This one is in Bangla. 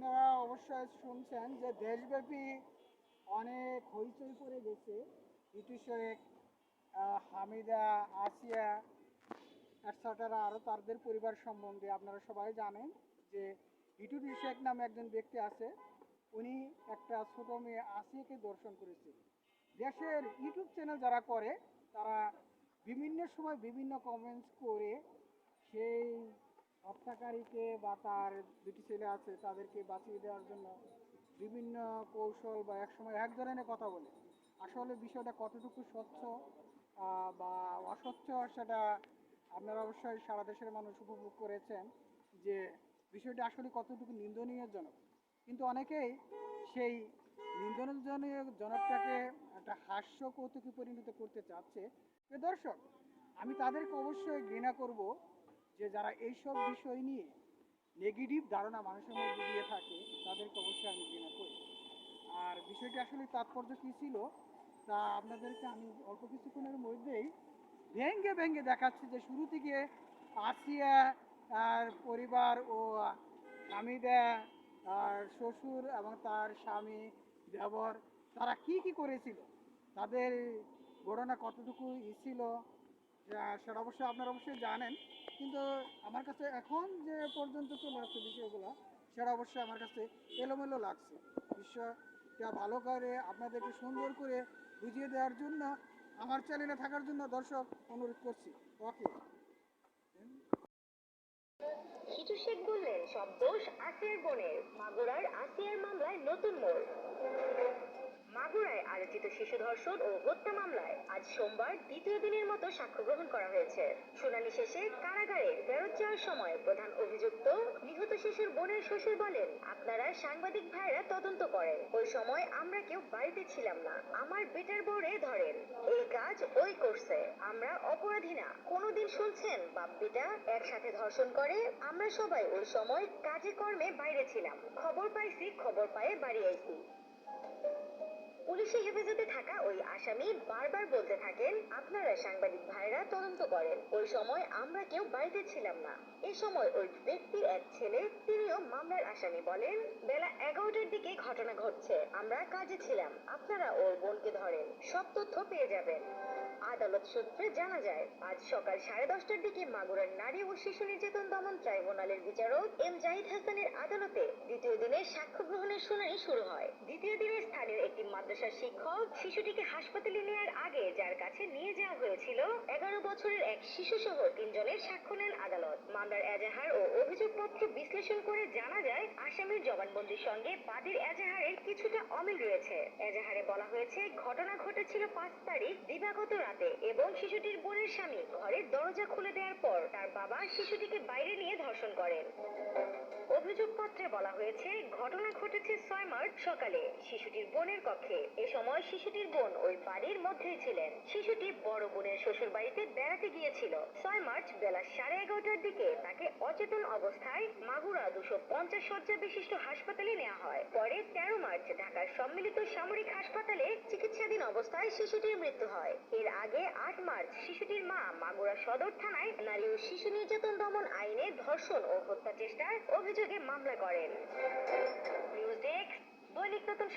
আপনারা অবশ্যই শুনছেন যে দেশব্যাপী অনেক হইচই পড়ে গেছে। ইটু শেখ হামিদা, আসিয়া এটসেট্রা আরও তাদের পরিবার সম্বন্ধে আপনারা সবাই জানেন যে ইটু শেখ নামে একজন ব্যক্তি আছে। উনি একটা ছোট মেয়ে আসিয়াকে দর্শন করেছে। দেশের ইউটিউব চ্যানেল যারা করে, তারা বিভিন্ন সময় বিভিন্ন কমেন্টস করে সেই হত্যাকারীকে বা তার দুটি ছেলে আছে তাদেরকে বাঁচিয়ে দেওয়ার জন্য বিভিন্ন কৌশল বা একসময় এক ধরনের কথা বলে। আসলে বিষয়টা কতটুকু স্বচ্ছ বা অস্বচ্ছ সেটা আপনারা অবশ্যই সারা দেশের মানুষ উপভোগ করেছেন যে বিষয়টা আসলে কতটুকু নিন্দনীয়জনক। কিন্তু অনেকেই সেই নিন্দনীয় জনকটাকে একটা হাস্য কৌতুকে পরিণত করতে চাচ্ছে। দর্শক, আমি তাদেরকে অবশ্যই ঘৃণা করব যে যারা এইসব বিষয় নিয়ে নেগেটিভ ধারণা মানুষের মধ্যে দিয়ে থাকে, তাদেরকে অবশ্যই আমি ঘৃণা করি। আর বিষয়টি আসলে তাৎপর্য কী ছিল, তা আপনাদেরকে আমি অল্প কিছুক্ষণের মধ্যেই ভেঙ্গে ভেঙ্গে দেখাচ্ছি যে শুরু থেকে আসিয়া আর পরিবার ও হামিদা আর শ্বশুর এবং তার স্বামী, দেবর, তারা কি কি করেছিল? তাদের ঘটনা কতটুকু ছিল? সেটা অবশ্যই আপনারা অবশ্যই জানেন। কিন্তু আমার কাছে এখন যে পর্যন্ত চলে আসছে বিষয়গুলো সেটা অবশ্যই আমার কাছে এলোমেলো লাগছে। বিষয়টা ভালো করে আপনাদেরকে সুন্দর করে বুঝিয়ে দেওয়ার জন্য, আমার চ্যানেলে থাকার জন্য দর্শক অনুরোধ করছি। ওকে হিটু শেখ বললেন, সব দোষ আসিয়ার বোনের মাগুরার আসিয়ার মামলায় নতুন মোড় মাগুরায় আলোচিত শিশু ধর্ষণ ও হত্যা মামলায় আজ সোমবার দ্বিতীয় দিনের মতো সাক্ষ্য গ্রহণ করা হয়েছে। শুনানি শেষে কারাগারে ফেরত যাওয়ার সময় প্রধান অভিযুক্ত নিহত শিশুর বোনের শ্বশুর বলেন, আপনারা সাংবাদিক ভাইরা তদন্ত করেন। ওই সময় আমরা কেউ বাড়িতে ছিলাম না। আমার বেটার বউরে ধরেন। এই কাজ ওই করছে। আমরা অপরাধী না। কোনোদিন শুনছেন? বাপ বেটা একসাথে ধর্ষণ করে। আমরা সবাই ওই সময় কাজে কর্মে বাইরে ছিলাম। খবর পাইছি, খবর পায়ে বাড়ি আইছি। পুলিশি হেফাজতে থাকা ওই আসামি বারবার বলতে থাকেন সাংবাদিক ভাইরা তদন্ত করেন। ওই সময় আমরা কেউ বাড়িতে ছিলাম না। এ সময় ওই ব্যক্তির এক ছেলে, তিনিও মামলার আসামি বলেন, বেলা এগারোটার দিকে ঘটনা ঘটছে। আমরা কাজে ছিলাম। আপনারা ওর বোনকে ধরেন। সব তথ্য পেয়ে যাবেন। আদালত সূত্রে জানা যায়, আজ সকাল সাড়ে দশটার দিকে মাগুরার নারী ও শিশু নির্যাতন দমন ট্রাইব্যুনালের বিচারক এম জাহিদ হাসানের আদালতে দ্বিতীয় দিনের সাক্ষ্য গ্রহণের শুনানি শুরু হয়। দ্বিতীয় দিনে স্থানীয় একটি মাদ্রাসার শিক্ষক শিশুটিকে হাসপাতালে নেওয়ার আগে যার কাছে নিয়ে যাওয়া হয়েছিল এগারো বছরের এক শিশু সহ তিনজনের সাক্ষ্য নেন আদালত। মামলার এজাহার ও অভিযোগপত্র বিশ্লেষণ করে জানা যায়, আসামির জবানবন্দির সঙ্গে বাদীর এজাহারের কিছুটা অমিল রয়েছে। এজাহারে বলা হয়েছে, ঘটনা ঘটেছিল পাঁচ তারিখ দিবাগত রাতে এবং শিশুটির বোনের স্বামী ঘরের দরজা খুলে দেওয়ার পর তার বাবা শিশুটিকে বাইরে নিয়ে অভিযোগপত্রে বলা হয়েছে, ঘটনা ঘটেছে ছয় মার্চ সকালে। শিশুটির বোনের কক্ষে। এ সময় শিশুটির বোন ওই বাড়ির মধ্যেই ছিলেন। শিশুটি বড় বোনের শ্বশুর বাড়িতে বেড়াতে গিয়েছিল। ছয় মার্চ বেলা সাড়ে এগারোটার দিকে অচেতন অবস্থায় মাগুরা দুশো পঞ্চাশ শয্যা বিশিষ্ট হাসপাতালে নেওয়া হয়। পরে তেরো মার্চ ঢাকার সম্মিলিত সামরিক হাসপাতালে চিকিৎসাধীন অবস্থায় শিশুটির মৃত্যু হয়। এর আগে আট মার্চ শিশুটির মা মাগুরা সদর থানায় নারী ও শিশু নির্যাতন দমন আইনে ধর্ষণ ও হত্যা চেষ্টার অভিযোগে মামলা করেন। নিউজ ডেস্ক দৈনিক নতুন